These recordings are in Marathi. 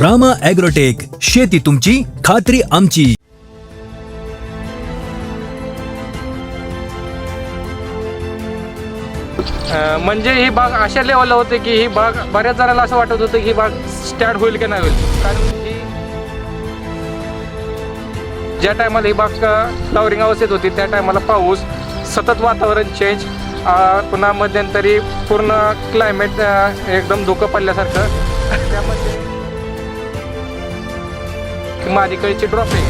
रामा ॲग्रोटेक शेती तुमची खात्री आमची. अं, म्हणजे ही बाग अशा लेवलला होते की ही बाग बऱ्याच जणांना असं वाटत होतं की ही बाग स्टार्ट होईल की नाही होईल. कारण ही ज्या टायमाला ही बाग फ्लॉवरिंग अवस्थेत होती त्या टायमाला पाऊस सतत वातावरण चेंज पुन्हा मध्यंतरी पूर्ण क्लायमेट एकदम धोकं पडल्यासारखं. त्यामध्ये मालिकेची ड्रॉपिंग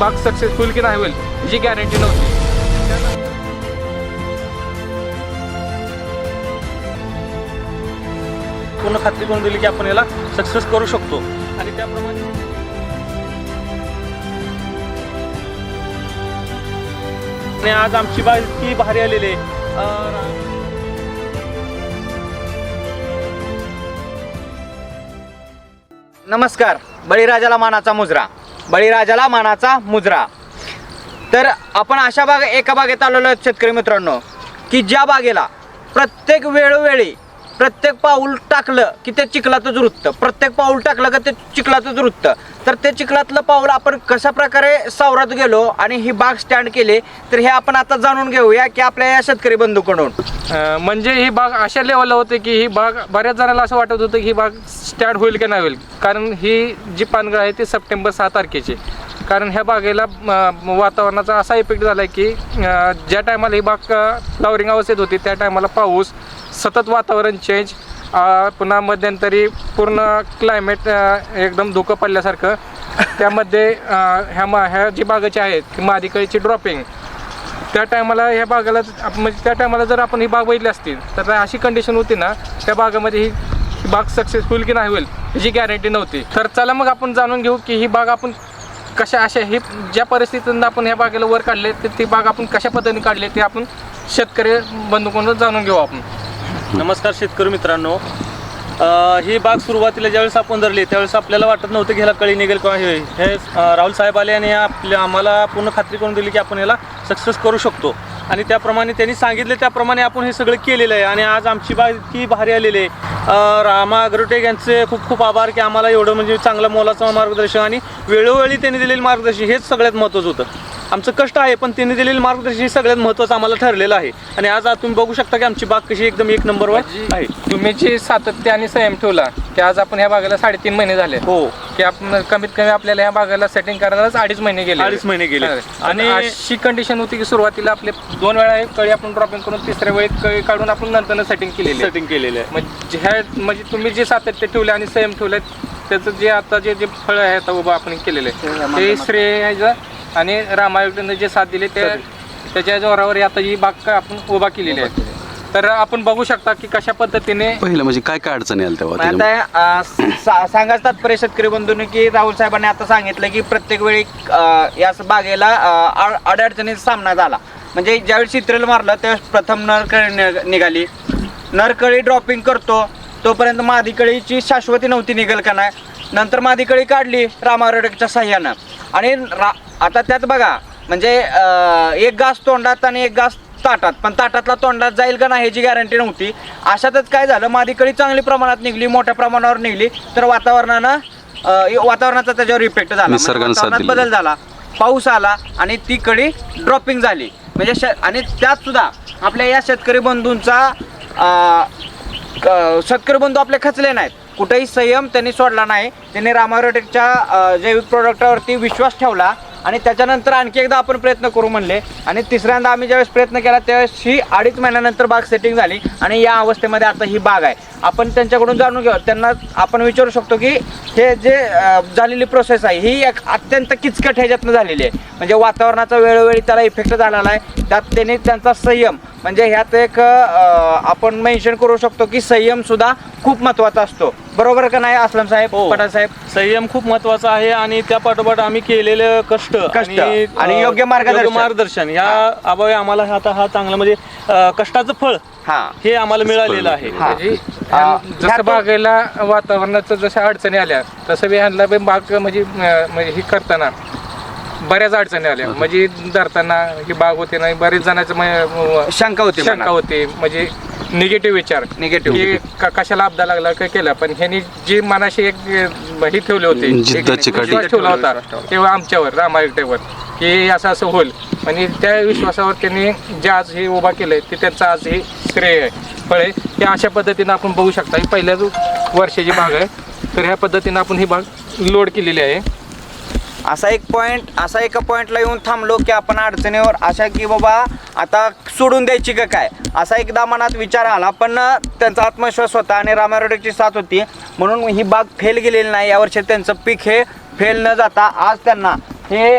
बाग सक्सेसफुल की नाही होईल याची गॅरंटी नव्हती. पूर्ण खात्री करून दिली की आपण याला सक्सेस करू शकतो. आणि त्याप्रमाणे आणि आज आमची बाग इतकी भारी आलेली आहे. नमस्कार. बळीराजाला मानाचा मुजरा. बळीराजाला मानाचा मुजरा. तर आपण अशा बाग एका बागेत आलेलो आहोत शेतकरी मित्रांनो की ज्या बागेला प्रत्येक वेळोवेळी प्रत्येक पाऊल टाकलं की ते चिखलातच रुततं. प्रत्येक पाऊल टाकलं का ते चिखलातच रुततं. तर ते चिखलातलं पाऊल आपण कशा प्रकारे सावरात गेलो आणि ही बाग स्टँड केली तर हे आपण आता जाणून घेऊया की आपल्या या शेतकरी बंधूकडून. म्हणजे ही बाग अशा लेवलला होते की ही बाग बऱ्याच जणांना असं वाटत होतं की ही बाग स्टँड होईल की नाही होईल. कारण ही जी पानगळ आहे ती सप्टेंबर सहा तारखेची. कारण ह्या बागेला वातावरणाचा असा इफेक्ट झाला आहे की ज्या टायमाला ही बाग फ्लॉवरिंग अवस्थेत होती त्या टायमाला पाऊस सतत वातावरण चेंज पुन्हा मध्यंतरी पूर्ण क्लायमेट एकदम धुकं पडल्यासारखं. त्यामध्ये ह्या मा ह्या जी बागाची आहेत की मादिकळीची ड्रॉपिंग त्या टायमाला ह्या बागाला म्हणजे त्या टायमाला जर आपण ही बाग बघितली असती तर अशी कंडिशन होती ना त्या बागामध्ये ही बाग सक्सेसफुल की नाही होईल याची गॅरंटी नव्हती. तर चला मग आपण जाणून घेऊ की ही बाग आपण कशा अशा ही ज्या परिस्थितीतून आपण ह्या बागेला वर काढले तर ती बाग आपण कशा पद्धतीने काढली ते आपण शेतकरी बंधूकडून जाणून घेऊ आपण. नमस्कार शेतकरी मित्रांनो. ही बाग सुरुवातीला ज्यावेळेस आपण धरली त्यावेळेस आपल्याला वाटत नव्हतं की ह्याला कळी निघेल किंवा हे हे राहुल साहेब आले आणि आपल्या आम्हाला पूर्ण खात्री करून दिली की आपण याला सक्सेस करू शकतो. आणि त्याप्रमाणे त्यांनी सांगितले त्याप्रमाणे आपण हे सगळं केलेलं आहे. आणि आज आमची बाग इतकी भारी आलेली आहे. रामा अग्रोटेक यांचे खूप खूप आभार की आम्हाला एवढं म्हणजे चांगलं मोलाचं मार्गदर्शन आणि वेळोवेळी त्यांनी दिलेलं मार्गदर्शन हेच सगळ्यात महत्त्वाचं होतं. आमचं कष्ट आहे पण त्यांनी दिलेलं मार्गदर्शन हे सगळ्यात महत्त्वाचं आम्हाला ठरलेलं आहे. आणि आज तुम्ही बघू शकता की आमची बाग कशी एकदम एक नंबरवर आहे. तुम्ही जे सातत्य आणि संयम ठेवला की आज आपण ह्या बागेला साडेतीन महिने झाले. हो. की आपण कमीत कमी आपल्याला ह्या बागेला सेटिंग करायलाच अडीच महिने गेले. अडीच महिने गेले. आणि अशी कंडिशन होती की सुरुवातीला आपले दोन वेळा एक कळी आपण ड्रॉपिंग करून तिसऱ्या वेळी कळी काढून आपण नंतर सेटिंग केलेली. सेटिंग केलेलं आहे. म्हणजे ह्या म्हणजे तुम्ही जे सातत्य ठेवले आणि संयम ठेवले त्याचं जे आता जे जे फळ आहे आता उभं आपण केलेले ते श्रेय ह्याचं आणि रामायणाने जे साथ दिले ते त्याच्या जोरावर आता ही बाग का आपण उभा केलेली आहे. तर आपण बघू शकता की कशा पद्धतीने पहिलं म्हणजे काय काय अडचणी आल्या तेव्हा? आता सांगायचं तात्पर्य शेतकरी बंधूंनी की राहुल साहेबांनी आता सांगितलं की प्रत्येक वेळी या बागेला अडचणीचा सामना झाला. म्हणजे ज्यावेळी चित्रेल मारलं त्यावेळेस प्रथम नरकळी निघ- निघाली. नरकळी ड्रॉपिंग करतो. तोपर्यंत मादीकळीची शाश्वती नव्हती निघेल का नाही? नंतर मादीकळी काढली रामारोडकच्या साह्यानं. आणि रा आता त्यात बघा म्हणजे एक घास तोंडात आणि एक घास ताटात. पण ताटातला तोंडात जाईल का नाही ह्याची गॅरंटी नव्हती. अशातच काय झालं? मादीकळी चांगली प्रमाणात निघली मोठ्या प्रमाणावर निघली. तर वातावरणानं वातावरणाचा त्याच्यावर इफेक्ट झाला. म्हणजे. बदल झाला. पाऊस आला आणि ती कळी ड्रॉपिंग झाली. म्हणजे श आणि त्यात सुद्धा आपल्या या शेतकरी बंधूंचा क- शेतकरी बंधू आपले खचले नाहीत. कुठेही संयम त्यांनी सोडला नाही. त्यांनी रामारोटेकच्या जैविक प्रोडक्टावरती विश्वास ठेवला आणि त्याच्यानंतर आणखी एकदा आपण प्रयत्न करू म्हणले. आणि तिसऱ्यांदा आम्ही ज्यावेळेस प्रयत्न केला त्यावेळेस ही अडीच महिन्यानंतर बाग सेटिंग झाली आणि या अवस्थेमध्ये आता ही बाग आहे. आपण त्यांच्याकडून जाणून घेऊ. त्यांना आपण विचारू शकतो की हे जे झालेली प्रोसेस आहे ही एक अत्यंत किचकट ह्याच्यातनं झालेली आहे. म्हणजे वातावरणाचा वेळोवेळी त्याला इफेक्ट झालेला आहे. त्यात त्यांनी त्यांचा संयम म्हणजे ह्यात एक अं, आपण मेन्शन करू शकतो की संयम सुद्धा खूप महत्त्वाचा असतो. बरोबर का नाही असलम साहेब हो. पठाण साहेब? संयम खूप महत्त्वाचा आहे आणि त्या पाठोपाठ आम्ही केलेलं कष्ट कष्ट आणि अं, योग्य मार्गदर्शन. मार्गदर्शन. ह्या अभावी आम्हाला आता हा चांगला म्हणजे अं, कष्टाचं फळ हा. हे आम्हाला मिळालेलं आहे. हा. म्हणजे आ, जसं ह्यातून- बागेला वातावरणाचं जशा अडचणी आल्या तसं बी ह्यांना बी बाग म्हणजे अं, म्हणजे ही करताना बऱ्याच अडचणी आल्या. म्हणजे धरताना ही बाग होते नाही बरेच जणांचं म्हणजे, शंका होती शंका मनात. होती. म्हणजे निगेटिव्ह विचार. Negative. की क- कशाला अपदा लागला काय केलं? पण ह्यांनी जी मनाशी एक ही ठेवली होती. विश्वास ठेवला होता. तेव्हा आमच्यावर रामायटेवर की असं असं होईल. आणि त्या विश्वासावर त्यांनी जे आज हे उभा केलंय ते त्यांचं आज हे श्रेय आहे. फळे हे अशा पद्धतीनं आपण बघू शकता. ही पहिल्याच वर्षाची बाग आहे. तर ह्या पद्धतीनं आपण ही बाग लोड केलेली आहे. असा एक पॉइंट असा एका पॉइंटला येऊन थांबलो की आपण अडचणीवर अशा की बाबा आता सोडून द्यायची का काय? असा एकदा मनात विचार आला पण त्यांचा आत्मविश्वास होता आणि रामारोडेची साथ होती. म्हणून ही बाग फेल गेलेली नाही. यावर्षी त्यांचं पीक हे फेल न जाता आज त्यांना हे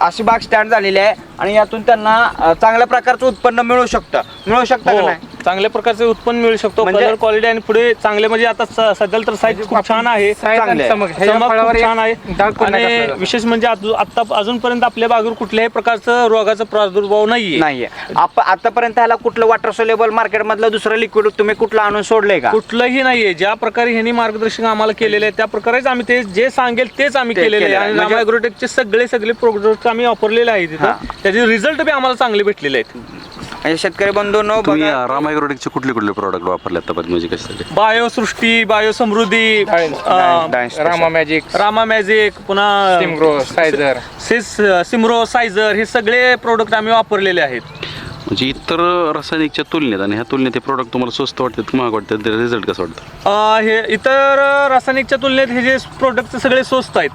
अशी बाग स्टँड झालेली आहे आणि यातून त्यांना चांगल्या प्रकारचं उत्पन्न मिळू शकतं. मिळू शकतं का हो. नाही? चांगल्या प्रकारचे उत्पन्न मिळू शकतो म्हणजे- कलर क्वालिटी आणि पुढे चांगले म्हणजे आता स- सध्याला तर साईज खूप छान आहे. साईज आणि चांगले. आहे. चमक ह्याच्या चमक फळावर खूप छान आहे. एक डाग पण नाही आणि. विशेष म्हणजे आता अजूनपर्यंत आपल्या बागेवर कुठल्याही प्रकारचं रोगाचा प्रादुर्भाव नाहीये. नाहीये. आप आतापर्यंत ह्याला कुठलं वॉटर सोलेबल मार्केटमधलं दुसरं लिक्विड तुम्ही कुठलं आणून सोडलंय का? कुठलंही नाहीये. ज्या प्रकारे ह्यांनी मार्गदर्शन आम्हाला केलेलं आहे त्या प्रकारेच आम्ही ते जे सांगेल तेच आम्ही ते केलेले आहे. केलेलं आहे. आणि म्हणजे- रामायग्रोटेकचे सगळे सगळे प्रोडक्ट आम्ही वापरलेले आहेत तिथं हा. त्याचे रिझल्ट बी आम्हाला चांगले भेटलेले आहेत. म्हणजे शेतकरी बंधूंनो तुम्ही बघा. राम ॲग्रोटेकचे कुठले कुठले प्रॉडक्ट वापरले आतापर्यंत म्हणजे कशासाठी? बायोसृष्टी बायोसमृद्धी अं, डाळिंब- रामा मॅजिक रामा मॅजिक पुन्हा सिमग्रो सायझर सिस सिमरो सायझर हे सगळे प्रोडक्ट आम्ही वापरलेले आहेत. म्हणजे इतर रासायनिकच्या तुलनेत आणि ह्या तुलनेत हे प्रॉडक्ट तुम्हाला स्वस्त वाटतात महाग वाटतात? रिझल्ट कसं वाटतं? अं, हे इतर रासायनिकच्या तुलनेत हे जे प्रोडक्ट सगळे स्वस्त आहेत.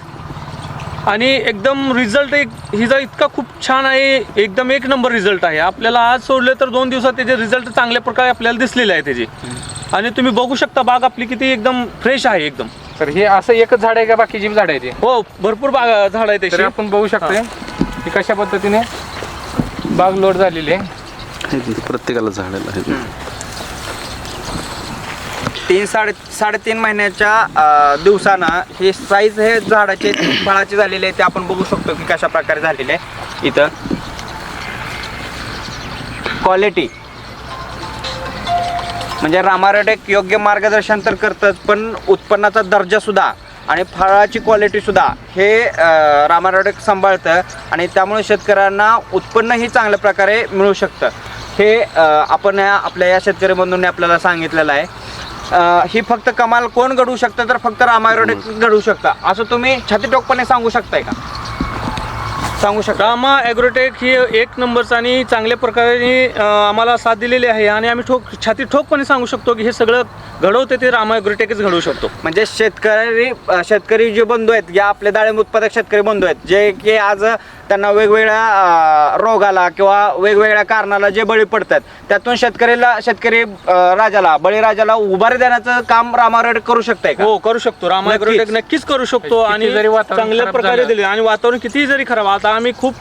आणि एकदम रिझल्ट एक हिचा इतका खूप छान आहे. एकदम एक नंबर रिझल्ट आहे. आपल्याला आज सोडले तर दोन दिवसात त्याचे रिझल्ट चांगल्या प्रकारे आपल्याला दिसलेले आहे त्याचे. आणि तुम्ही बघू शकता बाग आपली किती एकदम फ्रेश आहे एकदम. तर हे असं एकच झाड आहे का बाकीची झाड आहे ते हो भरपूर बाग झाड आहे तरी त्याची आपण बघू शकतोय. की कशा पद्धतीने बाग लोड झालेली आहे? प्रत्येकाला झाडाला आहे. तीन साडे साडेतीन महिन्याच्या अं, दिवसानं हे साईज हे झाडाचे फळाचे झालेले आहे ते आपण बघू शकतो की कशा प्रकारे झालेले आहे इथं. क्वालिटी म्हणजे रामारोडेक योग्य मार्गदर्शन तर करतच पण उत्पन्नाचा दर्जा सुद्धा आणि फळाची क्वालिटी सुद्धा हे रामारोडेक सांभाळतं आणि त्यामुळे शेतकऱ्यांना उत्पन्नही चांगल्या प्रकारे मिळू शकतं. हे अं, आपण या- आपल्या या शेतकरी बंधूंनी आपल्याला सांगितलेलं आहे. ही फक्त कमाल कोण घडवू शकतं तर फक्त रामारोडेक घडवू शकतं. असं तुम्ही छातीटोकपणे सांगू शकताय का? सांगू शकता. रामा ॲग्रोटेक ही एक नंबरचं आणि चांगल्या प्रकारे आम्हाला साथ दिलेली आहे आणि आम्ही ठोक छाती ठोकपणे सांगू शकतो की हे सगळं घडवते ते रामा ॲग्रोटेकच घडवू शकतो. म्हणजे शेतकरी शेतकरी जे बंधू आहेत या आपले डाळिंब उत्पादक शेतकरी बंधू आहेत जे की आज त्यांना वेगवेगळ्या रोगाला किंवा वेगवेगळ्या कारणाला जे बळी पडतात त्यातून शेतकरीला शेतकरी राजाला बळीराजाला उभारी देण्याचं काम रामारोड करू शकताय का? हो करू शकतो. रामा नक्कीच. करू शकतो किती आणि जरी वातावरण चांगल्या प्रकारे. दिले. आणि वातावरण कितीही जरी खराब आता आम्ही खूप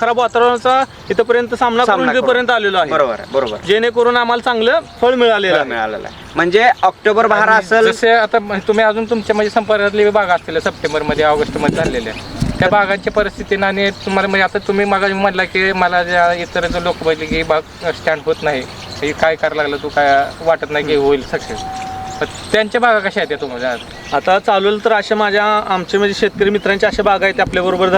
खराब वातावरणाचा इथपर्यंत सामना सामना करून. आलेलो आहे. बरोबर आहे बरोबर जेणेकरून आम्हाला चांगलं फळ मिळालेलं आहे. मिळालेलं आहे. म्हणजे ऑक्टोबर बहार आणि असेल जसे आता तुम्ही अजून तुमच्या म्हणजे संपर्कातले बागा असतील सप्टेंबरमध्ये ऑगस्टमध्ये झालेल्या त्या बागांच्या परिस्थितीनं आणि तुम्हाला म्हणजे आता तुम्ही मागा म्हटला की मला ज्या इतर जो लोक बघितले की बाग स्टँड होत नाही. हे काय करायला लागलं तू काय वाटत नाही की होईल सक्सेस त्यांच्या बागा कशा आहेत तुम्हाला? आता चालू तर अशा माझ्या आमचे म्हणजे शेतकरी मित्रांच्या अशा बागा आहेत आपल्या बरोबर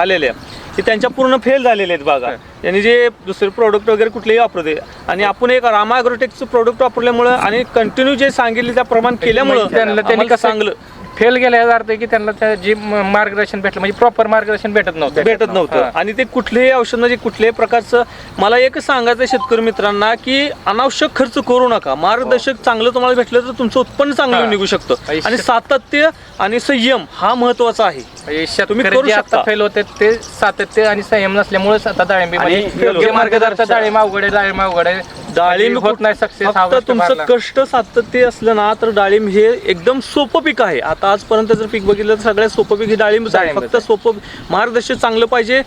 आलेल्या की त्यांच्या पूर्ण फेल झालेल्या आहेत बागा. यांनी जे दुसरे प्रोडक्ट वगैरे कुठलेही वापरते आणि आपण एक रामा ॲग्रोटेकचं प्रोडक्ट वापरल्यामुळं आणि कंटिन्यू जे सांगितले त्या प्रमाण केल्यामुळं म्हणजे त्यांना त्यांनी कसं चांगलं. फेल गेल्या याचा अर्थ आहे की त्यांना त्या जी म- मार्गदर्शन भेटलं. म्हणजे प्रॉपर मार्गदर्शन भेटत नव्हतं. भेटत नव्हतं. हा. आणि ते कुठलेही औषध म्हणजे कुठल्याही प्रकारचं मला एकच सांगायचं आहे शेतकरी मित्रांना की अनावश्यक खर्च करू नका. मार्गदर्शक चांगलं तुम्हाला भेटलं तर तुमचं उत्पन्न चांगलं हा. निघू शकतं. आणि सातत्य आणि संयम हा महत्त्वाचा आहे. तुम्ही शेतकरी करू जे शकता. आता फेल होते ते सातत्य आणि संयम नसल्यामुळेच आता डाळिंबी आणि योग्य मार्गदर्शन मार्गदर्शन- डाळिंब अवघड आहे डाळिंब अवघड आहे. डाळिंब होत नाही सक्सेस फक्त तुमचं कष्ट सातत्य असलं ना तर डाळिंब हे एकदम सोपं पीक आहे. आता आजपर्यंत जर पीक बघितलं तर सगळ्यात सोपं पीक हे डाळिंबच आहे. फक्त सोपं मार्गदर्शन चांगलं पाहिजे.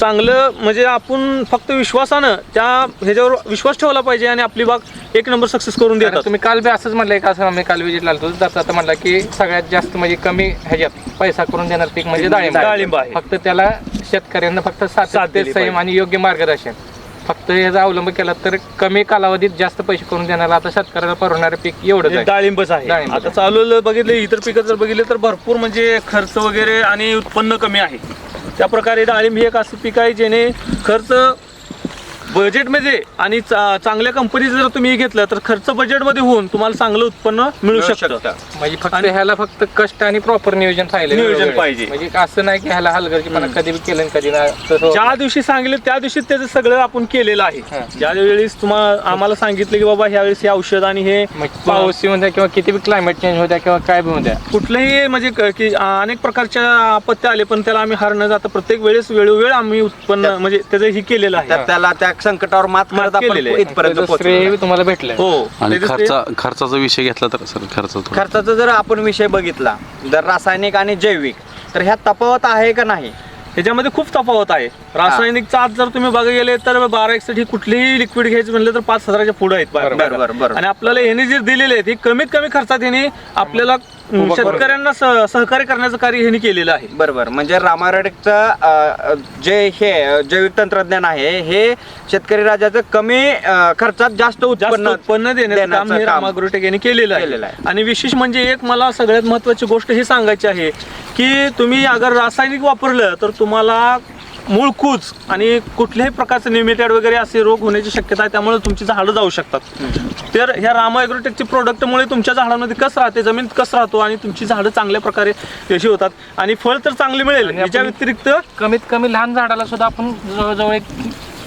चांगलं म्हणजे आपण फक्त विश्वासानं त्या ह्याच्यावर विश्वास ठेवला पाहिजे आणि आपली बाग एक नंबर सक्सेस करून देतात. तुम्ही काल बी असंच म्हणलंय का असं आम्ही काल विजिटला आलो जाता आता म्हणला की सगळ्यात जास्त म्हणजे कमी ह्याच्यात पैसा करून देणार पीक म्हणजे डाळिंब. डाळिंब. आहे. फक्त त्याला शेतकऱ्यांना फक्त साथ सातत्य संयम. आणि योग्य मार्गदर्शन. फक्त याचा अवलंब केला तर कमी कालावधीत जास्त पैसे करून देणार आता शेतकऱ्याला परवडणारे पीक हे आहे. डाळिंबच आहे. आता. चालू बघितले इतर पिकं जर बघितले तर भरपूर म्हणजे खर्च वगैरे आणि उत्पन्न कमी आहे. त्या प्रकारे डाळिंब हे एक असं पीक आहे जेणे खर्च बजेटमध्ये आणि चा- चांगल्या कंपनीचं जर तुम्ही घेतलं तर खर्च बजेटमध्ये होऊन तुम्हाला चांगलं उत्पन्न मिळू मिळू शकतं. शकतं. म्हणजे फक्त ह्याला फक्त कष्ट आणि प्रॉपर नियोजन राहिले नियोजन पाहिजे. म्हणजे असं नाही की ह्याला हलगर्जीपणा कधी बी केलं आणि कधी नाही. तसं होत ज्या दिवशी सांगितलं त्या दिवशी त्याचं सगळं आपण केलेलं आहे. हा. ज्या वेळेस तुम्हाला आम्हाला सांगितलं की बाबा ह्या वेळेस हे औषध आणि हे मग पाऊस येऊन द्या किंवा किती बी क्लायमेट चेंज होऊ द्या किंवा काय बी होऊ द्या. कुठलंही म्हणजे क- की अनेक प्रकारच्या आपत्ती आले पण त्याला आम्ही हार न जाता प्रत्येक वेळेस वेळोवेळ आम्ही उत्पन्न म्हणजे त्याचं हे केलेलं आहे. त्याला त्या संकटावर मात करत आपण केलेली आहे. इथपर्यंत त्याचं पोहोचलो. श्रेय बी तुम्हाला भेटलंय हो आणि त्याचं ते- खर्चा खर्चाचा विषय घेतला तर सर खर्च थोडा खर्चाचा जर आपण विषय बघितला जर रासायनिक आणि जैविक तर ह्यात तफावत आहे का नाही ह्याच्यामध्ये खूप तफावत आहे रासायनिकचा आज जर तुम्ही बघा गेले तर बारा एकसठ ही कुठलीही लिक्विड घ्यायचं म्हणलं तर पाच हजाराच्या पुढे आहेत बघा. बरोबर, बरोबर. आणि आपल्याला ह्याने जे दिलेले आहेत हे कमीत कमी खर्चात ह्याने आपल्याला अं, शेतकऱ्यांना सहकार्य करण्याचं कार्य ह्याने केलेलं आहे. बरोबर. म्हणजे रामारेडचं जे हे अ, जैविक तंत्रज्ञान आहे हे शेतकरी राजाचं कमी अ, खर्चात जास्त जास्त उत्पन्न उत्पन्न देण्याचं काम हे यांनी केलेलं केलेलं आहे. आहे. आणि विशेष म्हणजे एक मला सगळ्यात महत्वाची गोष्ट ही सांगायची आहे की तुम्ही अगर रासायनिक वापरलं तर तुम्हाला मूळ कूच आणि कुठल्याही प्रकारचे निमिटेड वगैरे असे रोग होण्याची शक्यता आहे त्यामुळे तुमची झाडं जाऊ शकतात. तर ह्या रामा ॲग्रोटेकची प्रोडक्टमुळे तुमच्या झाडांमध्ये कस राहते जमीन कस राहतो आणि तुमची झाडं चांगल्या प्रकारे यशी होतात. आणि फळ तर चांगले मिळेल याच्या व्यतिरिक्त कमीत कमी लहान झाडाला सुद्धा आपण जवळजवळ एक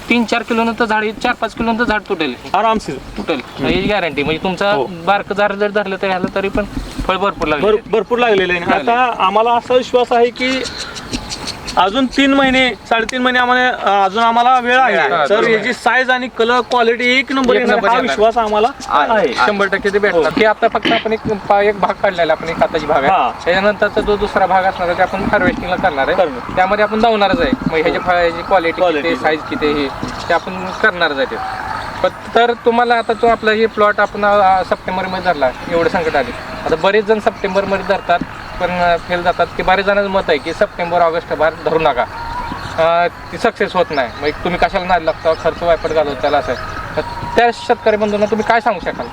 तीन चार किलोनंतर झाड चार पाच किलोनंतर झाड तुटेल. आरामशीर. तुटेल. याची गॅरंटी म्हणजे तुमचा हो. बारक झाड जर धरलं तर ह्याला तरी पण फळ भरपूर भर लागेल भरपूर लागलेले आहे. आता आम्हाला असा विश्वास आहे की अजून तीन महिने साडेतीन महिने आम्हाला अजून आम्हाला वेळ आहे. हा, तर याची साईज आणि कलर क्वालिटी एक नंबर एक येणार नंबर हा येणार. विश्वास आम्हाला आहे. शंभर टक्के ते भेटणार. की आता फक्त आपण एक पा- एक भाग काढलेला आपण एक हाताची भाग हा. आहे त्याच्यानंतरचा जो दुसरा भाग असणार आहे ते आपण हार्वेस्टिंगला करणार आहे. त्यामध्ये आपण जाऊनच आहे. मग ह्याच्या फळाची क्वालिटी Quality. किती साईज किती आहे हे ते आपण करणारच आहे ते. पण तर तुम्हाला आता तो आपला हे प्लॉट आपण अ, सप्टेंबरमध्ये धरला. एवढं संकट आले आता बरेच जण सप्टेंबरमध्ये धरतात. पण फेल जातात की बरेच जणांचं मत आहे की सप्टेंबर ऑगस्ट बाहेर धरू नका. ती सक्सेस होत नाही. मग तुम्ही कशाला नाही लागता? खर्च वायपट घालवत त्याला असं. त्या शेतकरी बंधूंना तुम्ही काय सांगू शकाल?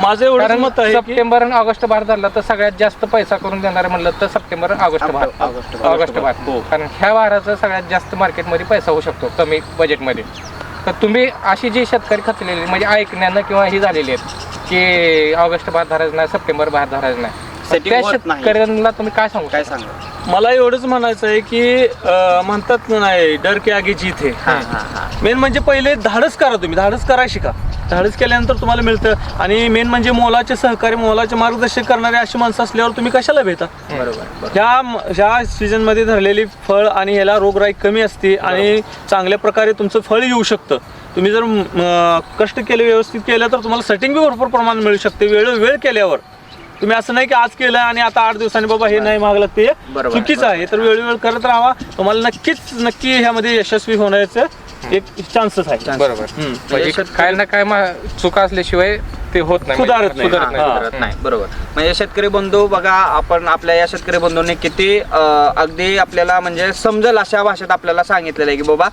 माझं कारण मत आहे सप्टेंबर आणि ऑगस्ट बाहेर धरला तर सगळ्यात जास्त पैसा करून देणार म्हणलं तर सप्टेंबर ऑगस्ट बाहेर. ऑगस्ट ऑगस्ट बाहेर. हो. कारण ह्या वाराचा सगळ्यात जास्त मार्केटमध्ये पैसा होऊ शकतो कमी बजेटमध्ये तर तुम्ही अशी जी शेतकरी खचलेली म्हणजे ऐकण्यानं किंवा ही झालेली आहेत की ऑगस्ट बाहेर धरायचं नाही सप्टेंबर बाहेर धरायचं नाही. Setting त्या होत नाही. शेतकऱ्यांना तुम्ही काय सांगू काय? सांगा? मला एवढंच म्हणायचं आहे की अं, म्हणतात ना नाही डर के आगे जीत. है हा हा. हा मेन म्हणजे पहिले धाडस करा तुम्ही धाडस करा शिका. धाडस केल्यानंतर तुम्हाला मिळतं. आणि मेन म्हणजे मोलाचे सहकारी मोलाचे मार्गदर्शन करणारे अशी माणसं असल्यावर तुम्ही कशाला भेटा? बरोबर ह्या ह्या सीझनमध्ये धरलेली फळ आणि ह्याला रोगराई कमी असते आणि चांगल्या प्रकारे तुमचं फळ येऊ शकतं. तुम्ही जर म, कष्ट केले व्यवस्थित केलं तर तुम्हाला सेटिंग बी भरपूर प्रमाणात मिळू शकते. वेळ वेळ केल्यावर. तुम्ही असं नाही की आज केलं आणि आता आठ दिवसांनी बाबा हे नाही लागते बरोबर. चुकीचं आहे तर वेळोवेळ करत राहा तुम्हाला नक्कीच नक्की ह्यामध्ये यशस्वी होण्याचं एक चान्सेस आहे. बरोबर. हम्म. म्हणजे काय ना काय मा- चुका असल्याशिवाय ते होत नाही. सुधारत नाही. सुधारत हा. नाही. बरोबर. म्हणजे शेतकरी बंधू बघा आपण आपल्या या शेतकरी बंधूंनी किती अ, अगदी आपल्याला म्हणजे समजेल अशा भाषेत आपल्याला सांगितलेलं आहे की बाबा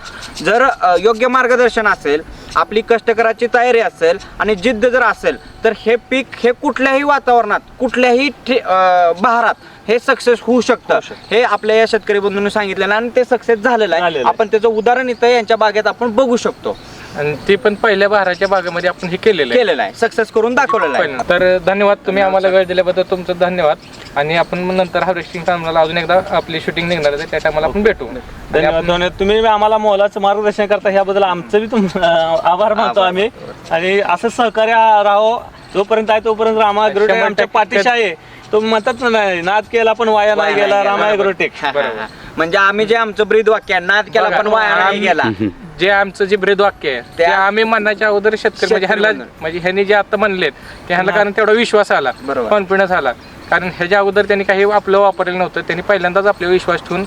जर अ, योग्य मार्गदर्शन असेल आपली कष्ट करायची तयारी असेल आणि जिद्द जर असेल तर हे पीक हे कुठल्याही वातावरणात कुठल्याही ठे- अ, बहारात हे सक्सेस होऊ शकतं. हे आपल्या या शेतकरी बंधूंनी सांगितलेलं आणि ते सक्सेस झालेलं आहे. झालेलं आहे. आपण त्याचं उदाहरण इथं यांच्या बागेत आपण बघू शकतो. आणि ते पण पहिल्या बहाराच्या बागेमध्ये आपण हे केलेलं आहे. केलेलं आहे. सक्सेस करून दाखवलेलं आहे. पण- तर धन्यवाद तुम्ही आम्हाला वेळ दिल्याबद्दल तुमचं धन्यवाद. आणि आपण मग नंतर हार्वेस्टिंग टाइमला अजून एकदा आपली शूटिंग निघणार आहे. त्या टायमाला आपण भेटू. आणि धन्यवाद आपण- धन्यवाद. तुम्ही आम्हाला मोलाचं मार्गदर्शन करता ह्याबद्दल आमचं बी तुम आभार मानतो. आम्ही. आणि असं सहकार्य राहो. जोपर्यंत आहे तोपर्यंत रामा शंभर अग्रोटेक आमच्या टक्के. पाठीशी आहे तो म्हणतात ना नाही नाद केला पण वाया नाही गेला रामा अग्रोटेक हा, हा, हा. म्हणजे आम्ही जे आमचं ब्रीद वाक्य आहे, नाद केला बघा, पण वाया नाही आम्ही- गेला जे आमचं जे ब्रेद वाक्य आहे ते त्या- आम्ही म्हणण्याच्या अगोदर शेतकरी म्हणजे शेतकरी म्हणून. म्हणजे ह्यांनी जे आता म्हणलेत की ह्यांना कारण तेवढा विश्वास आला बरोबर. कॉन्फिडन्स आला कारण ह्याच्या अगोदर त्यांनी काही आपलं वापरलेलं नव्हतं त्यांनी पहिल्यांदाच आपल्यावर विश्वास ठेवून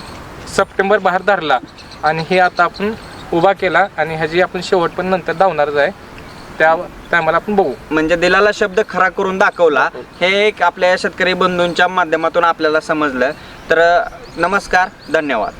सप्टेंबर बाहेर धरला आणि हे आता आपण उभा केला आणि ह्याची आपण शेवट पण नंतर धावणारच आहे त्या टायमाला आपण बघू. म्हणजे दिलाला शब्द खरा करून दाखवला हे एक आपल्या शेतकरी बंधूंच्या माध्यमातून आपल्याला समजलं. तर नमस्कार धन्यवाद.